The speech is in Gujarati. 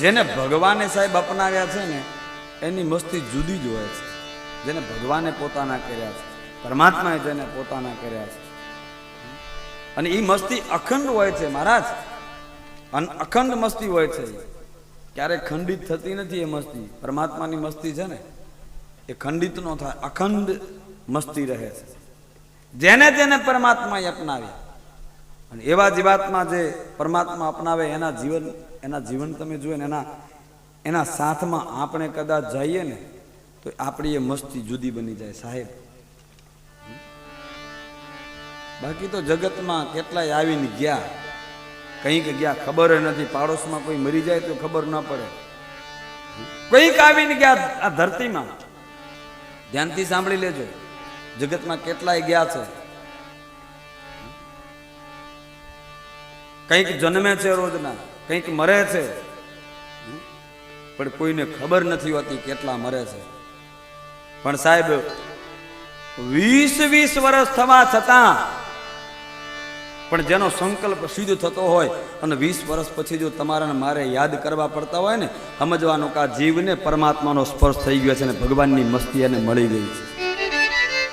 જેને ભગવાને સાહેબ અપનાવ્યા છે ને, એની મસ્તી જુદી જ હોય છે. જેને ભગવાને પોતાના કર્યા છે, પરમાત્માએ જેને પોતાના કર્યા છે. અને એ મસ્તી અખંડ હોય છે મહારાજ. અને અખંડ મસ્તી હોય છે ક્યારેક ખંડિત થતી નથી એ મસ્તી. પરમાત્માની મસ્તી છે ને, એ ખંડિત નો થાય, અખંડ મસ્તી રહે છે. જેને જેને પરમાત્માએ અપનાવ્યા અને એવા જીવાત્મા જે પરમાત્મા અપનાવે એના જીવન એના જીવન તમે જુઓ ને એના એના સાથમાં આપણે કદાચ જઈએ ને, તો આપણી એ મસ્તી જુદી બની જાય સાહેબ. બાકી તો જગતમાં કેટલાય આવીને ગયા. કંઈક ગયા, ખબર નથી. પાડોશમાં કોઈ મરી જાય તો ખબર ન પડે. કંઈક આવીને ગયા આ ધરતીમાં. ધ્યાનથી સાંભળી લેજો. જગતમાં કેટલાય ગયા છે. કંઈક જન્મે છે રોજના, કંઈક મરે છે. પણ કોઈને ખબર નથી હોતી કેટલા મરે છે. પણ સાહેબ, વીસ વીસ વર્ષ થવા છતાં, પણ જેનો સંકલ્પ સિદ્ધ થતો હોય, અને વીસ વર્ષ પછી જો તમારાને મારે યાદ કરવા પડતા હોય ને, સમજવાનું કે આ જીવને પરમાત્માનો સ્પર્શ થઈ ગયો છે અને ભગવાનની મસ્તી એને મળી ગઈ છે.